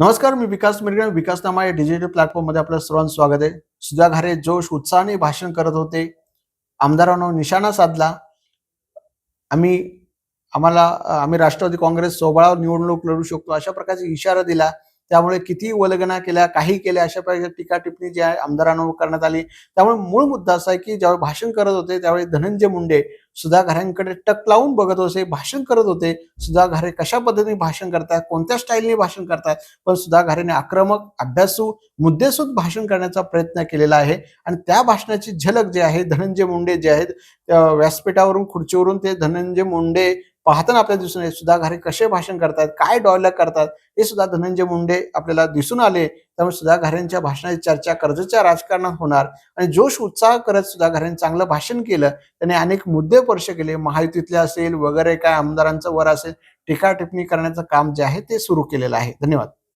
नमस्कार मी विकास मिरगण विकासनामा या डिजिटल प्लॅटफॉर्ममध्ये आपलं सर्वांचं स्वागत आहे. सुधा घारे जोश उत्साहाने भाषण करत होते. आमदारांना निशाणा साधला. आम्ही आम्हाला आम्ही राष्ट्रवादी काँग्रेस सोबळावर निवडणूक लढू शकतो अशा प्रकारचा इशारा दिला. त्यामुळे किती वलगना केल्या काही केल्या अशा प्रकारच्या टीका टिप्पणी जी आहे आमदारांवर करण्यात आली. त्यामुळे मूळ मुद्दा असा आहे की ज्यावेळी भाषण करत होते त्यावेळी धनंजय मुंडे सुधा टक लावून बघत होते भाषण करत होते. सुधाघारे कशा पद्धतीने भाषण करतात कोणत्या स्टाईलने भाषण करतात पण सुधाघारेने आक्रमक अभ्यासू मुद्देसूद भाषण करण्याचा प्रयत्न केलेला आहे. आणि त्या भाषणाची झलक जे आहे धनंजय मुंडे जे आहेत व्यासपीठावरून खुर्चीवरून ते धनंजय मुंडे पाहताना आपल्याला दिसून येईल सुधा घारे कसे भाषण करतात? काय डॉयलॉग करतात? हे सुद्धा धनंजय मुंडे आपल्याला दिसून आले. त्यामुळे सुधा घारेंच्या भाषणाची चर्चा कर्जच्या राजकारणात होणार आणि जोश उत्साह करत सुधा घारेंनी चांगलं भाषण केलं. त्याने अनेक मुद्दे स्पर्श केले. महायुतीतले असेल वगैरे काय आमदारांचं वर असेल टीका टिप्पणी करण्याचं काम जे आहे ते सुरू केलेलं आहे. धन्यवाद.